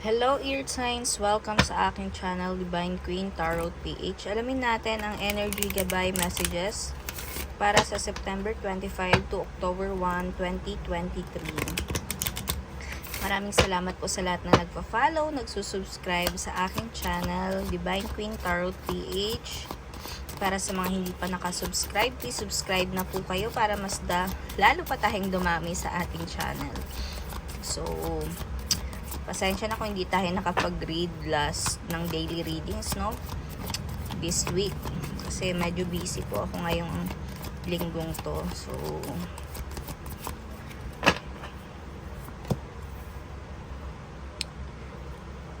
Hello Earth Signs! Welcome sa aking channel, Divine Queen Tarot PH. Alamin natin ang energy gabay messages para sa September 25 to October 1, 2023. Maraming salamat po sa lahat na nagpa-follow, nagsusubscribe sa aking channel, Divine Queen Tarot PH. Para sa mga hindi pa nakasubscribe, please subscribe na po kayo para mas da, lalo pa tayong dumami sa ating channel. So, pasensya na kung hindi tayo nakapag-read last ng daily readings, no? This week. Kasi medyo busy po ako ngayong linggong to. So,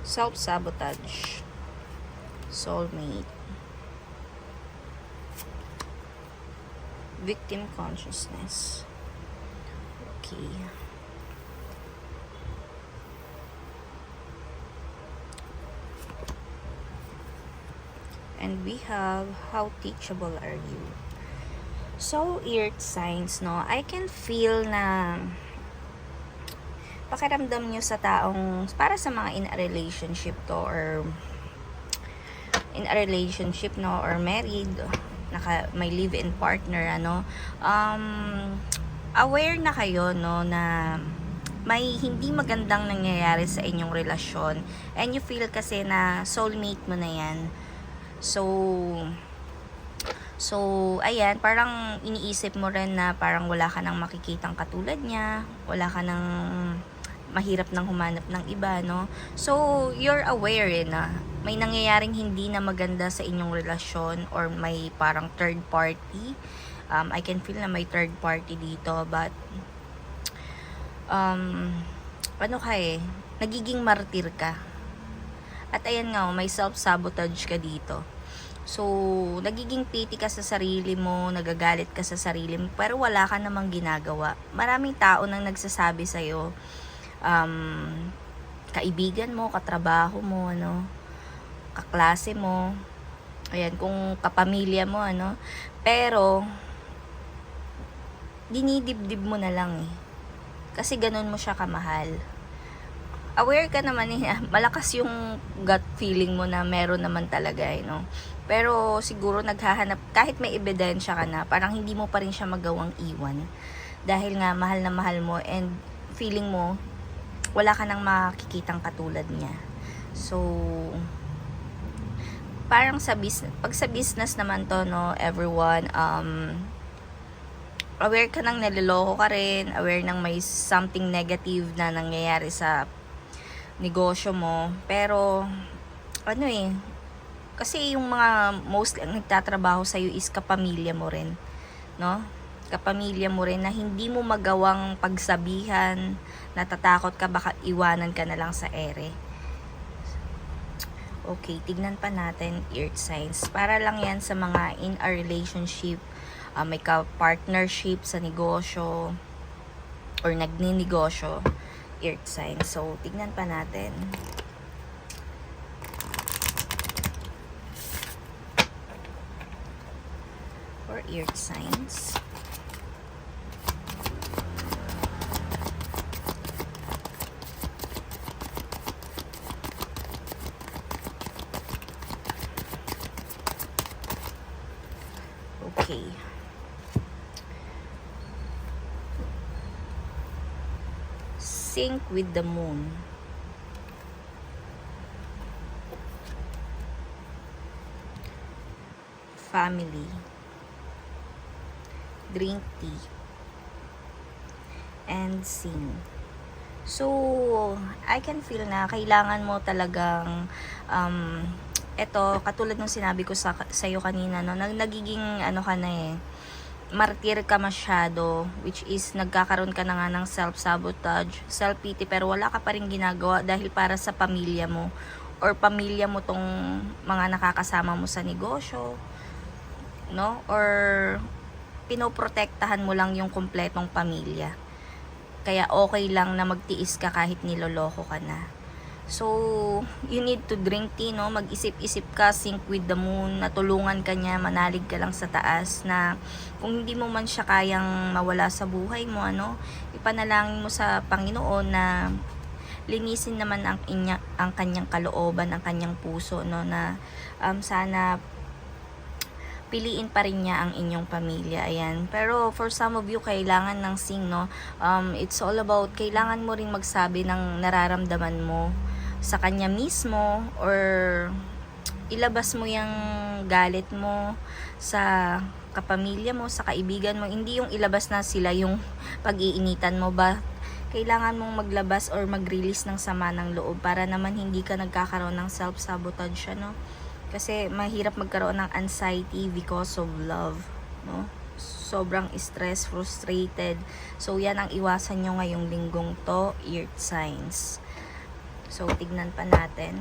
self-sabotage, soulmate, victim consciousness. Okay. And we have how teachable are you? So, earth signs, no? I can feel na pakiramdam nyo sa taong para sa mga in a relationship to or in a relationship no or married naka may live-in partner ano um aware na kayo no na may hindi magandang nangyayari sa inyong relasyon and you feel kasi na soulmate mo na yan so so ayan parang iniisip mo rin na parang wala ka nang makikitang katulad niya wala ka nang mahirap nang humanap ng iba, no? So, you're aware eh, na may nangyayaring hindi na maganda sa inyong relasyon or may parang third party. Um, I can feel na may third party dito, but um, ano ka eh, nagiging martir ka. At ayan nga, oh, may self-sabotage ka dito. So, nagiging piti ka sa sarili mo, nagagalit ka sa sarili mo, pero wala ka namang ginagawa. Maraming tao nang nagsasabi sa'yo, um, kaibigan mo, katrabaho mo, ano, kaklase mo, ayan, kung kapamilya mo, ano, pero, dinidibdib mo na lang eh. Kasi ganun mo siya kamahal. Aware ka naman eh, malakas yung gut feeling mo na meron naman talaga eh, no? Pero siguro naghahanap, kahit may ebidensya ka na, parang hindi mo pa rin siya magawang iwan. Dahil nga mahal na mahal mo and feeling mo, wala ka nang makikitang katulad niya. So, parang sa business, pag sa business naman to, no, everyone, um, aware ka nang naliloko ka rin, aware nang may something negative na nangyayari sa negosyo mo. Pero, ano eh, kasi yung mga mostly ang nagtatrabaho sa'yo is kapamilya mo rin. No? Kapamilya mo rin na hindi mo magawang pagsabihan, natatakot ka baka iwanan ka na lang sa ere. Okay, tignan pa natin earth signs. Para lang yan sa mga in a relationship, uh, may ka-partnership sa negosyo, or nagninegosyo, earth signs. So, tignan pa natin. For earth signs. Okay. Sync with the moon. Family. Drink tea. And sing. So, I can feel na kailangan mo talagang um, eto, katulad ng sinabi ko sa sa'yo kanina, no, nag, nagiging ano ka na eh, martir ka masyado, which is nagkakaroon ka na nga ng self-sabotage, self-pity, pero wala ka pa rin ginagawa dahil para sa pamilya mo or pamilya mo tong mga nakakasama mo sa negosyo, no? Or pinoprotektahan mo lang yung kompletong pamilya. Kaya okay lang na magtiis ka kahit niloloko ka na. So, you need to drink tea, no? Mag-isip-isip ka, sync with the moon, natulungan ka niya, manalig ka lang sa taas na kung hindi mo man siya kayang mawala sa buhay mo, ano, ipanalangin mo sa Panginoon na linisin naman ang, inya, ang kanyang kalooban, ang kanyang puso, no, na um, sana piliin pa rin niya ang inyong pamilya. Ayan. Pero for some of you, kailangan ng sing, no? Um, it's all about, kailangan mo ring magsabi ng nararamdaman mo sa kanya mismo or ilabas mo yung galit mo sa kapamilya mo, sa kaibigan mo. Hindi yung ilabas na sila yung pag-iinitan mo ba. Kailangan mong maglabas or mag-release ng sama ng loob para naman hindi ka nagkakaroon ng self-sabotage, ano? Kasi mahirap magkaroon ng anxiety because of love, no? Sobrang stress, frustrated. So, yan ang iwasan nyo ngayong linggong to, earth signs. So, tignan pa natin.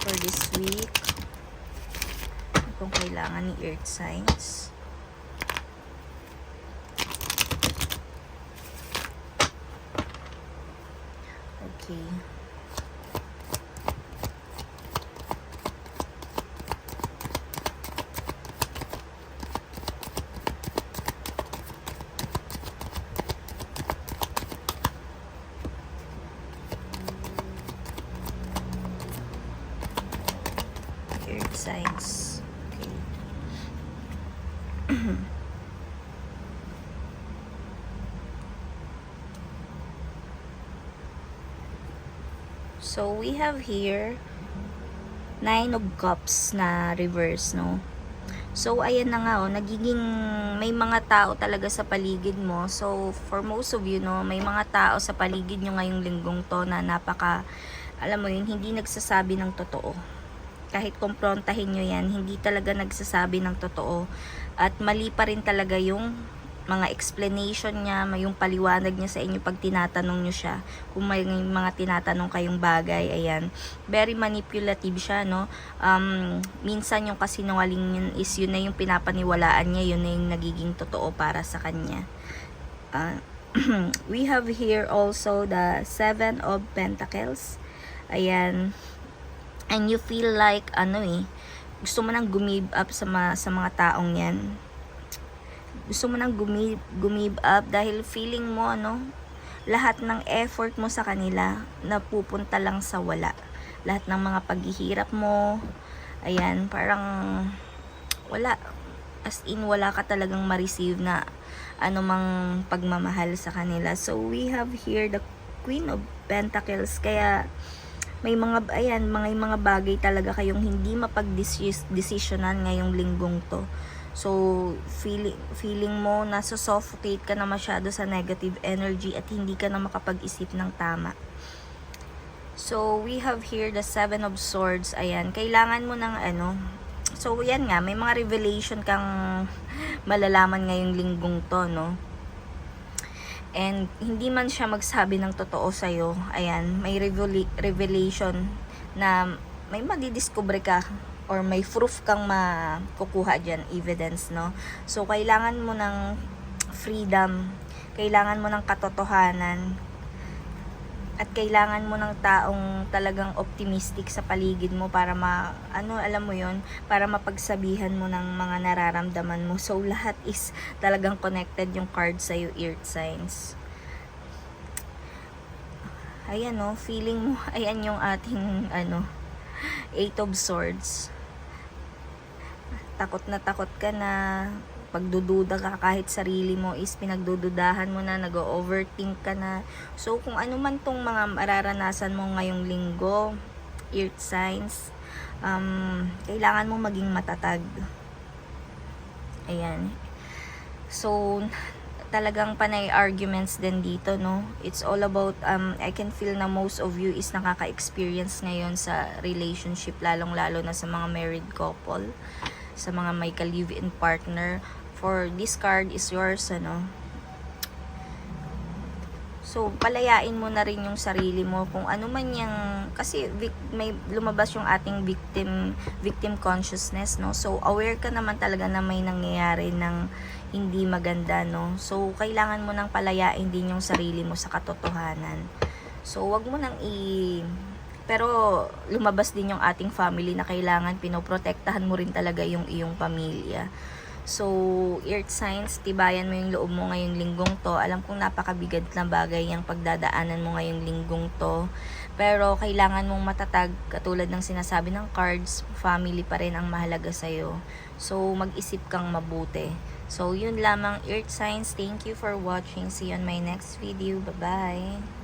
For this week, kung kailangan ni earth signs. Okay. Earth signs. Okay. So, we have here nine of cups na reverse, no? So, ayan na nga, oh, nagiging may mga tao talaga sa paligid mo. So, for most of you, no, may mga tao sa paligid nyo ngayong linggong to na napaka, alam mo yun, hindi nagsasabi ng totoo. Kahit kumprontahin nyo yan, hindi talaga nagsasabi ng totoo. At mali pa rin talaga yung mga explanation niya, yung paliwanag niya sa inyo pag tinatanong nyo siya. Kung may mga tinatanong kayong bagay, ayan. Very manipulative siya, no? Um, minsan yung kasinungaling yun is yun na yung pinapaniwalaan niya, yun na yung nagiging totoo para sa kanya. Uh, we have here also the Seven of Pentacles. Ayan. And you feel like, ano eh, gusto mo nang gumib up sa, ma- sa mga taong yan gusto mo nang gumib, gumib up dahil feeling mo ano lahat ng effort mo sa kanila napupunta lang sa wala. Lahat ng mga paghihirap mo ayan parang wala. As in wala ka talagang ma-receive na anumang pagmamahal sa kanila. So we have here the queen of pentacles. Kaya may mga ayan mga mga bagay talaga kayong hindi mapag-decisionan ngayong linggong to So, feeling, feeling mo nasa suffocate ka na masyado sa negative energy at hindi ka na makapag-isip ng tama. So, we have here the Seven of Swords. Ayan, kailangan mo ng ano. So, yan nga, may mga revelation kang malalaman ngayong linggong to, no? And, hindi man siya magsabi ng totoo sa'yo. Ayan, may revela- revelation na may madidiscover ka or may proof kang makukuha dyan, evidence, no? So, kailangan mo ng freedom, kailangan mo ng katotohanan, at kailangan mo ng taong talagang optimistic sa paligid mo para ma, ano, alam mo yon para mapagsabihan mo ng mga nararamdaman mo. So, lahat is talagang connected yung card sa iyo, earth signs. Ayan, no, feeling mo, ayan yung ating, ano, Eight of Swords takot na takot ka na, pagdududa ka kahit sarili mo is pinagdududahan mo na, nag-overthink ka na. So, kung ano man tong mga mararanasan mo ngayong linggo, earth signs, um, kailangan mo maging matatag. Ayan. So, talagang panay arguments din dito, no? It's all about, um, I can feel na most of you is nakaka-experience ngayon sa relationship, lalong-lalo na sa mga married couple sa mga may ka-live-in partner. For this card is yours, ano. So, palayain mo na rin yung sarili mo kung ano man yung, kasi may lumabas yung ating victim, victim consciousness, no? So, aware ka naman talaga na may nangyayari ng hindi maganda, no? So, kailangan mo nang palayain din yung sarili mo sa katotohanan. So, wag mo nang i pero lumabas din yung ating family na kailangan pinoprotektahan mo rin talaga yung iyong pamilya. So, earth signs, tibayan mo yung loob mo ngayong linggong to. Alam kong napakabigat na bagay yung pagdadaanan mo ngayong linggong to. Pero kailangan mong matatag, katulad ng sinasabi ng cards, family pa rin ang mahalaga sa'yo. So, mag-isip kang mabuti. So, yun lamang, earth signs. Thank you for watching. See you on my next video. Bye-bye!